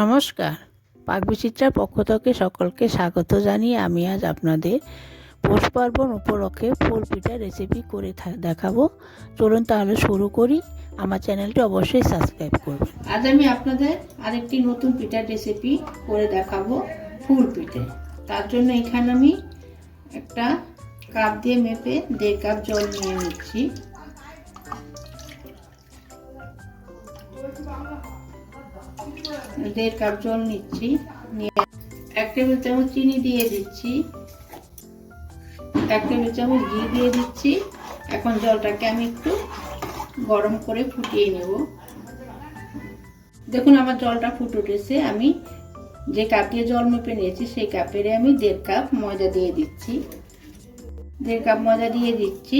নমস্কার। পাকবিচিত্রার পক্ষ থেকে সকলকে স্বাগত জানিয়ে আমি আজ আপনাদের পৌষ পার্বণ উপলক্ষে ফুল পিঠা রেসিপি করে দেখাবো। চলুন তাহলে শুরু করি। আমার চ্যানেলটি অবশ্যই সাবস্ক্রাইব করবেন। আজ আমি আপনাদের আরেকটি নতুন পিঠার রেসিপি করে দেখাবো ফুল পিঠে। তার জন্য এখানে আমি একটা কাপ দিয়ে মেপে দেড় কাপ জল নিয়ে নিচ্ছি। দেড় কাপ জল নিচ্ছি, নিয়ে এক টেবিল চামচ চিনি দিয়ে দিচ্ছি, এক টেবিল চামচ ঘি দিয়ে দিচ্ছি। এখন জলটাকে আমি একটু গরম করে ফুটিয়ে নেব। দেখুন আমার জলটা ফুটে উঠেছে। আমি যে কাপ জল মেপে নিয়েছি, সেই কাপেরে আমি দেড় কাপ ময়দা দিয়ে দিচ্ছি। দেড় কাপ ময়দা দিয়ে দিচ্ছি।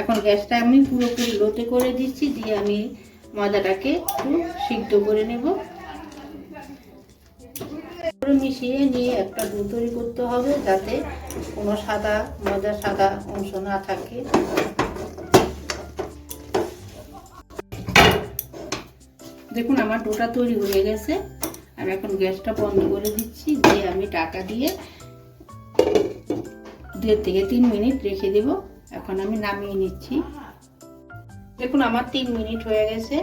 এখন গ্যাসটা আমি পুরোপুরি লোতে করে দিচ্ছি, দিয়ে আমি ময়দাটাকে একটু সিদ্ধ করে নেব। মিশিয়ে নিয়ে একটা ডো তৈরি করতে হবে যাতে কোনো সাদা, ময়দার সাদা অংশ না থাকে। দেখুন, আমার ডোটা তৈরি হয়ে গেছে। আমি এখন গ্যাসটা বন্ধ করে দিচ্ছি। দিয়ে আমি টাকা দিয়ে দেড় থেকে তিন মিনিট রেখে দেব। এখন আমি নামিয়ে নিচ্ছি। দেখুন, আমার তিন মিনিট হয়ে গেছে।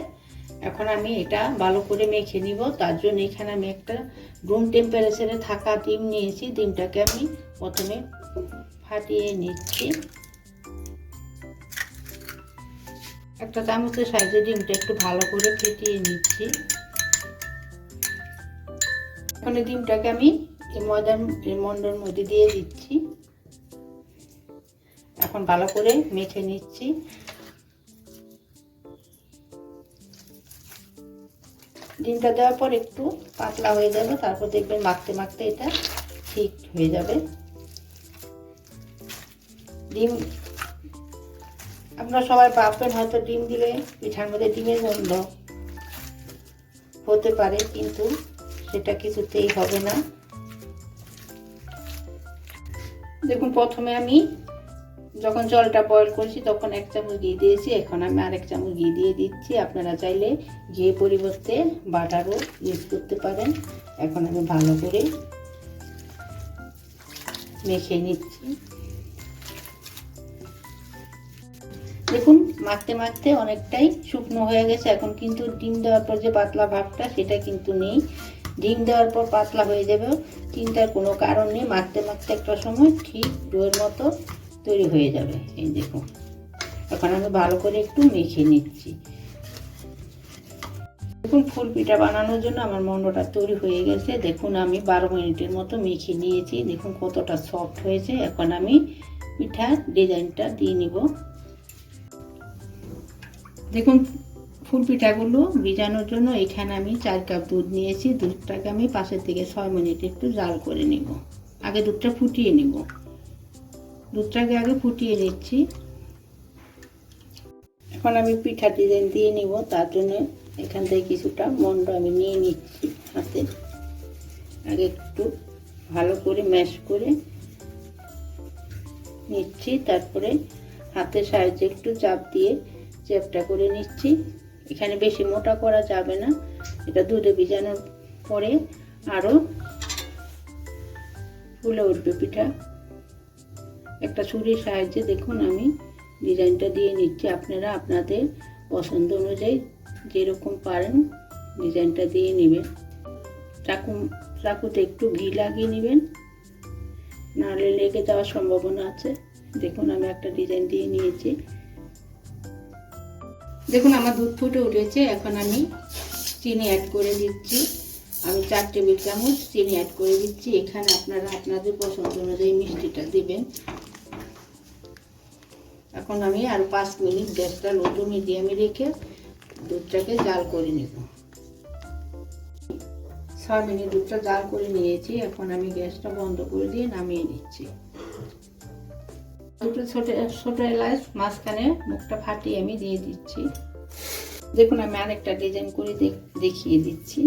এখন আমি এটা ভালো করে মেখে নিব। তার জন্য এখানে আমি একটা রুম টেম্পারেচারে থাকা ডিম নিয়েছি। ডিমটাকে আমি প্রথমে ফাটিয়ে নিচ্ছি। একটা চামচের সাহায্যে ডিমটা একটু ভালো করে ফেটিয়ে নিচ্ছি। এখন ডিমটাকে আমি এই ময়দার মন্ডর মধ্যে দিয়ে দিচ্ছি। এখন ভালো করে মেখে নিচ্ছি। ডিমটা দেওয়ার পর একটু পাতলা হয়ে যাবে, তারপর দেখবেন মাখতে মাখতে এটা ঠিক হয়ে যাবে। ডিম আপনারা সবাই ভাববেন হয়তো ডিম দিলে পিঠার মধ্যে ডিমের গন্ধ হতে পারে, কিন্তু সেটা কিছুতেই হবে না। দেখুন, প্রথমে আমি যখন জলটা বয়ল করছি তখন এক চামচ ঘি দিয়েছি, এখন আমি আরেক চামচ ঘি দিয়ে দিচ্ছি। আপনারা চাইলে ঘি পরিবর্তে বাটারও ইউজ করতে পারেন। এখন আমি ভালো করে মেখে নিচ্ছি। দেখুন, মাখতে মাখতে অনেকটাই শুকনো হয়ে গেছে। এখন কিন্তু ডিম দেওয়ার পর যে পাতলা ভাবটা, সেটা কিন্তু নেই। ডিম দেওয়ার পর পাতলা হয়ে যাবে, চিন্তার কোনো কারণ নেই। মাখতে মাখতে একটা সময় ঠিক ডোয়ের মতো তৈরি হয়ে যাবে। এই দেখুন। এখন আমি ভালো করে একটু মেখে নিচ্ছি। দেখুন, ফুল পিঠা বানানোর জন্য আমার মন্ডটা তৈরি হয়ে গেছে। দেখুন, আমি বারো মিনিটের মতো মেখে নিয়েছি। দেখুন, কতটা সফট হয়েছে। এখন আমি পিঠার ডিজাইনটা দিয়ে নিব। দেখুন, ফুল পিঠাগুলো ভিজানোর জন্য এখানে আমি চার কাপ দুধ নিয়েছি। দুধটাকে আমি পাশের থেকে ছয় মিনিট একটু জাল করে নিব। আগে দুধটা ফুটিয়ে নিব। দুধটাকে আগে ফুটিয়ে নিচ্ছি। এখন আমি পিঠা ডিজাইন দিয়ে নিব, তার জন্য এখান থেকে কিছুটা মন্ড আমি নিয়ে নিচ্ছি হাতে। আগে একটু ভালো করে ম্যাশ করে নিচ্ছি, তারপরে হাতের সাহায্যে একটু চাপ দিয়ে চ্যাপটা করে নিচ্ছি। এখানে বেশি মোটা করা যাবে না, এটা দুধে ভিজানোর পরে আরও ফুলে উঠবে পিঠা। একটা ছুরির সাহায্যে দেখুন আমি ডিজাইনটা দিয়ে নিচ্ছি। আপনারা আপনাদের পছন্দ অনুযায়ী যেরকম পারেন ডিজাইনটা দিয়ে নেবেন। চাকু, চাকুতে একটু ঘি লাগিয়ে নেবেন। নাহলে লেগে যাওয়ার সম্ভাবনা আছে। দেখুন আমি একটা ডিজাইন দিয়ে নিয়েছি। দেখুন আমার দুধ ফুটে উঠেছে। এখন আমি চিনি অ্যাড করে দিচ্ছি। আমি চার টেবিল চামচ চিনি অ্যাড করে দিচ্ছি। এখানে আপনারা আপনাদের পছন্দ অনুযায়ী মিষ্টিটা দিবেন। এখন আমি আর পাঁচ মিনিট গ্যাসটা লো টু মিডিয়ামে রেখে দুধটাকে জাল করে নেব। ছয় মিনিট দুধটা জাল করে নিয়েছি, এখন আমি গ্যাসটা বন্ধ করে দিয়ে নামিয়ে নিচ্ছি। দুটো ছোট ছোট এলাচ, মাঝখানে মুখটা ফাটিয়ে আমি দিয়ে দিচ্ছি। দেখুন, আমি আরেকটা ডিজাইন করে দেখিয়ে দিচ্ছি।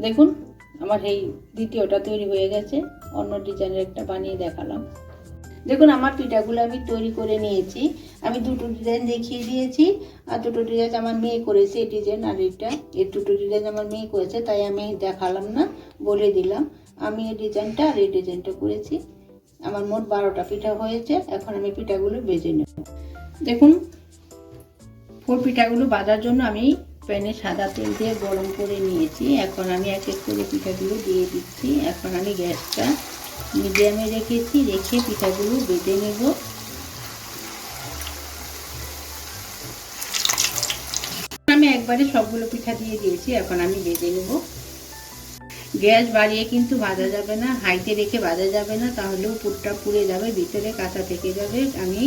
দেখুন, আমার এই দ্বিতীয়টা তৈরি হয়ে গেছে। অন্য ডিজাইনের একটা বানিয়ে দেখালাম। দেখুন, আমার পিঠাগুলো আমি তৈরি করে নিয়েছি। আমি দুটো ডিজাইন দেখিয়ে দিয়েছি। আর দুটো ডিজাইন আমার মেয়ে করেছে, এই ডিজাইন আর এটা। এই দুটো ডিজাইন আমার মেয়ে করেছে, তাই আমি দেখালাম না, বলে দিলাম। আমি এই ডিজাইনটা আর এই ডিজাইনটা করেছি। আমার মোট বারোটা পিঠা হয়েছে, এখন আমি পিঠাগুলো বেজে নেব। দেখুন ফোর পিঠাগুলো বাজার জন্য আমি প্যানে সাদা তেল দিয়ে গরম করে নিয়েছি। এখন আমি এক এক করে পিঠাগুলো দিয়ে দিচ্ছি। এখন আমি গ্যাসটা মিডিয়ামে রেখেছি, রেখে পিঠাগুলো বেটে নেব। আমি একবারে সবগুলো পিঠা দিয়ে দিয়েছি, এখন আমি বেটে নেব। গ্যাস বাড়িয়ে কিন্তু ভাজা যাবে না, হাইতে রেখে ভাজা যাবে না তাহলে উপরটা পুড়ে যাবে, ভিতরে কাঁচা থেকে যাবে। আমি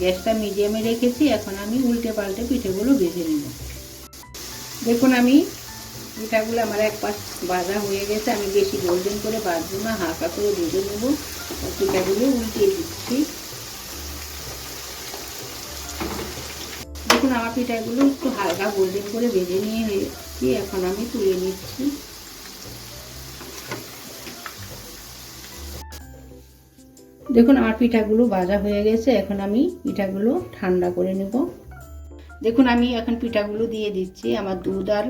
গ্যাসটা মিডিয়ামে রেখেছি, এখন আমি উল্টে পাল্টে পিঠেগুলো ভেজে নেব। দেখুন আমি পিঠাগুলো আমার এক পাশ ভাজা হয়ে গেছে, আমি বেশি গোল্ডেন করে বাজবো না, হালকা করে ভেজে নেব। পিঠাগুলো উল্টিয়ে দিচ্ছি। দেখুন আমার পিঠাগুলো একটু হালকা গোল্ডেন করে ভেজে নিয়ে হয়েছি এখন আমি তুলে নিচ্ছি। দেখুন আমার পিঠাগুলো ভাজা হয়ে গেছে, এখন আমি পিঠাগুলো ঠান্ডা করে নেব। দেখুন, আমি এখন পিঠাগুলো দিয়ে দিচ্ছি। আমার দুধ আর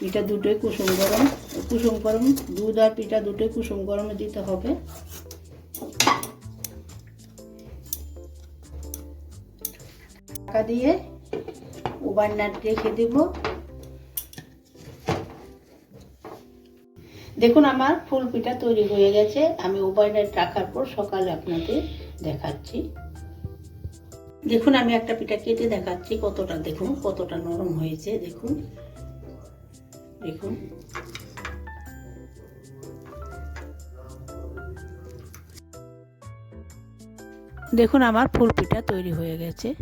পিঠা দুটোই কুসুম গরম। কুসুম গরম, দুধ আর পিঠা দুটোই কুসুম গরমে দিতে হবে। ঢাকা দিয়ে ওভারনাইট রেখে দেব। দেখুন, আমার ফুল পিঠা তৈরি হয়ে গেছে। আমি ওভারনাইট রাখার পর সকালে আপনাদের দেখাচ্ছি। দেখুন, আমি একটা পিঠা কেটে দেখাচ্ছি কতটা। দেখুন, কতটা নরম হয়েছে, দেখুন। দেখুন। দেখুন, আমার ফুল পিঠা তৈরি হয়ে গেছে।